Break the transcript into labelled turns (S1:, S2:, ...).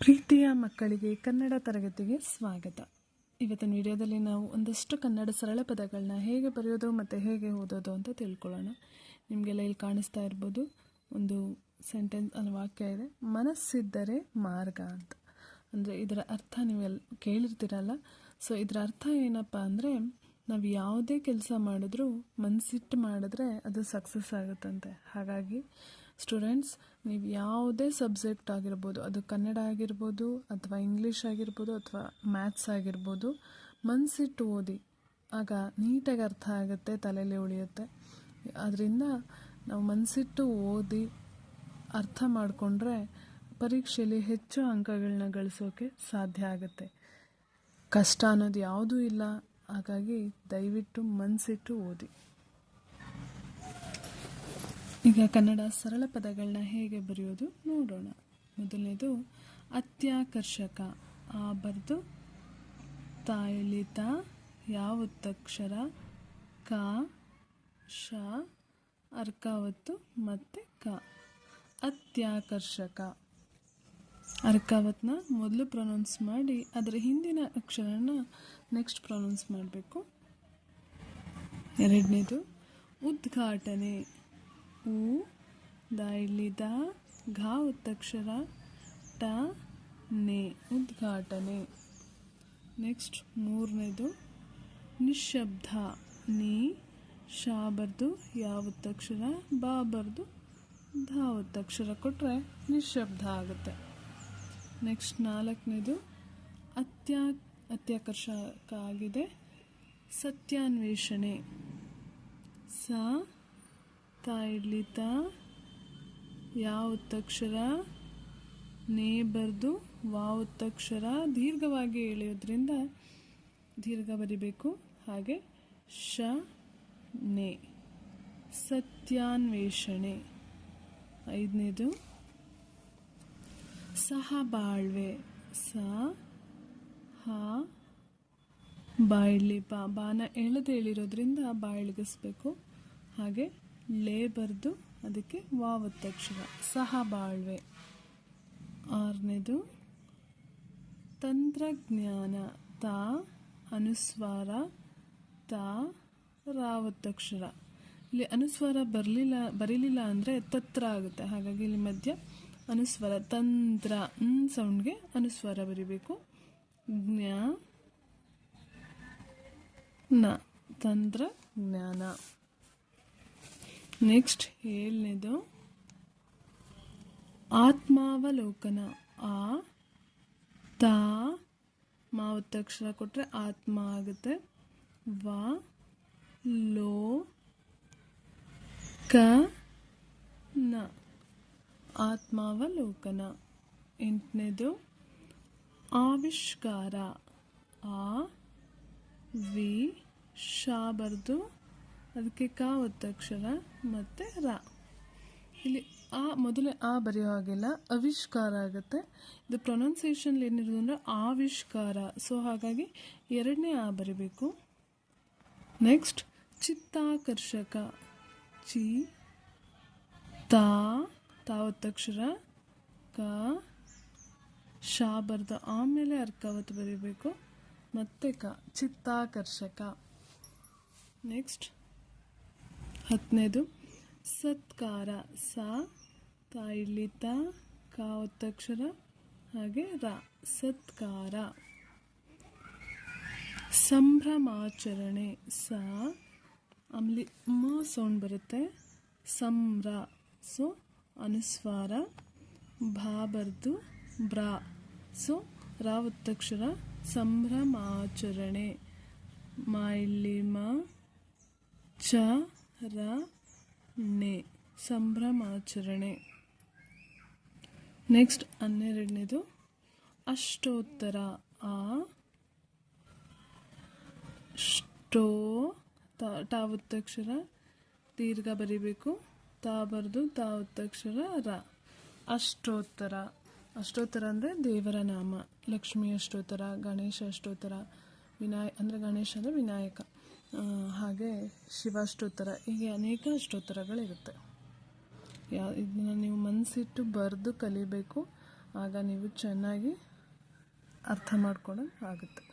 S1: ಪ್ರೀತಿಯ ಮಕ್ಕಳಿಗೆ ಕನ್ನಡ ತರಗತಿಗೆ ಸ್ವಾಗತ. ಇವತ್ತಿನ ವಿಡಿಯೋದಲ್ಲಿ ನಾವು ಒಂದಷ್ಟು ಕನ್ನಡ ಸರಳ ಪದಗಳನ್ನ ಹೇಗೆ ಬರೆಯೋದು ಮತ್ತು ಹೇಗೆ ಓದೋದು ಅಂತ ತಿಳ್ಕೊಳ್ಳೋಣ. ನಿಮಗೆಲ್ಲ ಇಲ್ಲಿ ಕಾಣಿಸ್ತಾ ಇರ್ಬೋದು. ಒಂದು ಸೆಂಟೆನ್ಸ್ ಅಲ್ಲಿ ವಾಕ್ಯ ಇದೆ, ಮನಸ್ಸಿದ್ದರೆ ಮಾರ್ಗ ಅಂತ. ಅಂದರೆ ಇದರ ಅರ್ಥ ನೀವೆಲ್ಲ ಕೇಳಿರ್ತೀರಲ್ಲ? ಸೊ ಇದರ ಅರ್ಥ ಏನಪ್ಪ ಅಂದರೆ, ನಾವು ಯಾವುದೇ ಕೆಲಸ ಮಾಡಿದ್ರೂ ಮನಸ್ಸಿಟ್ಟು ಮಾಡಿದ್ರೆ ಅದು ಸಕ್ಸಸ್ ಆಗುತ್ತಂತೆ. ಹಾಗಾಗಿ ಸ್ಟೂಡೆಂಟ್ಸ್ ನೀವು ಯಾವುದೇ ಸಬ್ಜೆಕ್ಟ್ ಆಗಿರ್ಬೋದು, ಅದು ಕನ್ನಡ ಆಗಿರ್ಬೋದು, ಅಥವಾ ಇಂಗ್ಲೀಷ್ ಆಗಿರ್ಬೋದು, ಅಥವಾ ಮ್ಯಾಥ್ಸ್ ಆಗಿರ್ಬೋದು ಮನಸ್ಸಿಟ್ಟು ಓದಿ. ಆಗ ನೀಟಾಗಿ ಅರ್ಥ ಆಗುತ್ತೆ, ತಲೆಯಲ್ಲಿ ಉಳಿಯುತ್ತೆ. ಅದರಿಂದ ನಾವು ಮನಸ್ಸಿಟ್ಟು ಓದಿ ಅರ್ಥ ಮಾಡಿಕೊಂಡ್ರೆ ಪರೀಕ್ಷೆಯಲ್ಲಿ ಹೆಚ್ಚು ಅಂಕಗಳನ್ನ ಗಳಿಸೋಕೆ ಸಾಧ್ಯ ಆಗುತ್ತೆ. ಕಷ್ಟ ಅನ್ನೋದು ಯಾವುದೂ ಇಲ್ಲ. ಹಾಗಾಗಿ ದಯವಿಟ್ಟು ಮನಸ್ಸಿಟ್ಟು ಓದಿ. ಈಗ ಕನ್ನಡ ಸರಳ ಪದಗಳನ್ನ ಹೇಗೆ ಬರೆಯೋದು ನೋಡೋಣ. ಮೊದಲನೇದು, ಅತ್ಯಾಕರ್ಷಕ. ಆ ಬರೆದು, ತಾಯಲಿತ, ಯಾವತ್ತಕ್ಷರ, ಕ, ಶ, ಅರ್ಕಾವತ್ತು ಮತ್ತು ಕ. ಅತ್ಯಾಕರ್ಷಕ. ಅರ್ಕಾವತ್ನ ಮೊದಲು ಪ್ರೊನೌನ್ಸ್ ಮಾಡಿ ಅದರ ಹಿಂದಿನ ಅಕ್ಷರನ ನೆಕ್ಸ್ಟ್ ಪ್ರೊನೌನ್ಸ್ ಮಾಡಬೇಕು. ಎರಡನೇದು, ಉದ್ಘಾಟನೆ. ಉ ದ ಘ ಒತ್ತಕ್ಷರ ಟ, ನೆ, ಉದ್ಘಾಟನೆ. ನೆಕ್ಸ್ಟ್ ಮೂರನೇದು ನಿಶಬ್ದ ನೀ ಶಾ ಬರ್ದು ಯಾವತ್ತಕ್ಷರ ಬಾ ಬರ್ದು, ಧ ಒತ್ತಕ್ಷರ ಕೊಟ್ಟರೆ ನಿಶಬ್ದ ಆಗುತ್ತೆ. ನೆಕ್ಸ್ಟ್ ನಾಲ್ಕನೇದು, ಅತ್ಯಾ, ಅತ್ಯಾಕರ್ಷಕ ಆಗಿದೆ, ಸತ್ಯಾನ್ವೇಷಣೆ. ಸ ತಾ ಇಡ್ಲಿ ತ. ಯಾವ ಒತ್ತಕ್ಷರ ನೇ ಬರೆದು ವಾ ಒತ್ತಕ್ಷರ ದೀರ್ಘವಾಗಿ ಎಳೆಯೋದ್ರಿಂದ ದೀರ್ಘ ಬರಿಬೇಕು. ಹಾಗೆ ಶ, ನೇ. ಸತ್ಯಾನ್ವೇಷಣೆ. ಐದನೇದು, ಸಹ ಬಾಳ್ವೆ. ಸ, ಹ, ಬಾಯಿಲಿ. ಬಾ, ಬಾನ ಎಳೆದು ಎಳಿರೋದ್ರಿಂದ ಬಾಯಿಳಿಗಿಸ್ಬೇಕು ಹಾಗೆ ಲೇ ಬರೆದು ಅದಕ್ಕೆ ವಾವತ್ತಕ್ಷರ ಸಹಬಾಳ್ವೆ. ಆರನೇದು, ತಂತ್ರಜ್ಞಾನ, ತಾ, ಅನುಸ್ವಾರ, ತಾ ರಾವತ್ತಕ್ಷರ ಇಲ್ಲಿ ಅನುಸ್ವಾರ ಬರಲಿಲ್ಲ, ಬರೀಲಿಲ್ಲ ಅಂದರೆ ತತ್ರ ಆಗುತ್ತೆ. ಹಾಗಾಗಿ ಇಲ್ಲಿ ಮಧ್ಯ ಅನುಸ್ವರ, ತಂತ್ರ ಅನ್ ಸೌಂಡ್ಗೆ ಅನುಸ್ವಾರ ಬರಿಬೇಕು. ಜ್ಞಾ, ನ ತಂತ್ರ ಜ್ಞಾನ ನೆಕ್ಸ್ಟ್ ಏಳನೇದು ಆತ್ಮಾವಲೋಕನ. ಆ, ತಾ, ಮಾ ಒತ್ತಕ್ಷರ ಕೊಟ್ಟರೆ ಆತ್ಮ ಆಗುತ್ತೆ. ವ, ಲೋ, ಕ, ನ. ಆತ್ಮಾವಲೋಕನ. ಎಂಟನೇದು, ಆವಿಷ್ಕಾರ. ಆ, ವಿ ಶಾ ಬರ್ದು ಅದಕ್ಕೆ ಕ ಒತ್ತಕ್ಷರ ಮತ್ತು ರ. ಇಲ್ಲಿ ಆ, ಮೊದಲೇ ಆ ಬರೆಯೋ ಹಾಗಿಲ್ಲ ಅವಿಷ್ಕಾರ ಆಗುತ್ತೆ. ಇದು ಪ್ರೊನೌನ್ಸಿಯೇಷನ್ ಏನಿರೋದು ಅಂದರೆ ಆವಿಷ್ಕಾರ. ಸೊ ಹಾಗಾಗಿ ಎರಡನೇ ಆ ಬರಿಬೇಕು. ನೆಕ್ಸ್ಟ್ ಚಿತ್ತಾಕರ್ಷಕ. ಚಿ, ತಾ ತಾ ಒತ್ತಕ್ಷರ ಕ, ಶಾ ಬರ್ದ ಆಮೇಲೆ ಅರ್ಕಾವತ್ ಬರೀಬೇಕು. ಮತ್ತೆ ಕ, ಚಿತ್ತಾಕರ್ಷಕ. ನೆಕ್ಸ್ಟ್ ಹತ್ತನೇದು ಸತ್ಕಾರ ಸ ತಾಯಿಲಿ ಕಾವತ್ತಕ್ಷರ, ಹಾಗೆ ರ. ಸತ್ಕಾರ. ಸಂಭ್ರಮಾಚರಣೆ ಸ ಆಮೇಲೆ ಮ ಸೌಂಡ್ ಬರುತ್ತೆ. ಸಂಭ್ರ, ಸೊ ಅನುಸ್ವಾರ. ಭಾ ಬರ್ದು ಬ್ರಾ, ಸೊ ರಾ ಒತ್ತಕ್ಷರ ಸಂಭ್ರಮಾಚರಣೆ. ಮಾಯಿಲಿ ಮ ಚ ರ, ನೆ, ಸಂಭ್ರಮಾಚರಣೆ. ನೆಕ್ಸ್ಟ್ ಹನ್ನೆರಡನೇದು, ಅಷ್ಟೋತ್ತರ, ಆ ಸ್ಟೋ ತಾ ಒತ್ತಕ್ಷರ ದೀರ್ಘ ಬರಿಬೇಕು. ತಾ ಬರೆದು ತಾ ಒತ್ತಕ್ಷರ ರ. ಅಷ್ಟೋತ್ತರ. ಅಷ್ಟೋತ್ತರ ಅಂದರೆ ದೇವರ ನಾಮ. ಲಕ್ಷ್ಮಿ ಅಷ್ಟೋತ್ತರ, ಗಣೇಶ ಅಷ್ಟೋತ್ತರ, ವಿನಾಯ, ಅಂದರೆ ಗಣೇಶ ಅಂದರೆ ವಿನಾಯಕ. ಹಾಗೆ ಶಿವಾಷ್ಟೋತ್ತರ, ಹೀಗೆ ಅನೇಕ ಅಷ್ಟೋತ್ತರಗಳಿರುತ್ತೆ ಯಾ, ಇದನ್ನ ನೀವು ಮನಸ್ಸಿಟ್ಟು ಬರೆದು ಕಲಿಬೇಕು, ಆಗ ನೀವು ಚೆನ್ನಾಗಿ ಅರ್ಥ ಮಾಡ್ಕೊಳ್ಳೋಕೆ ಆಗುತ್ತೆ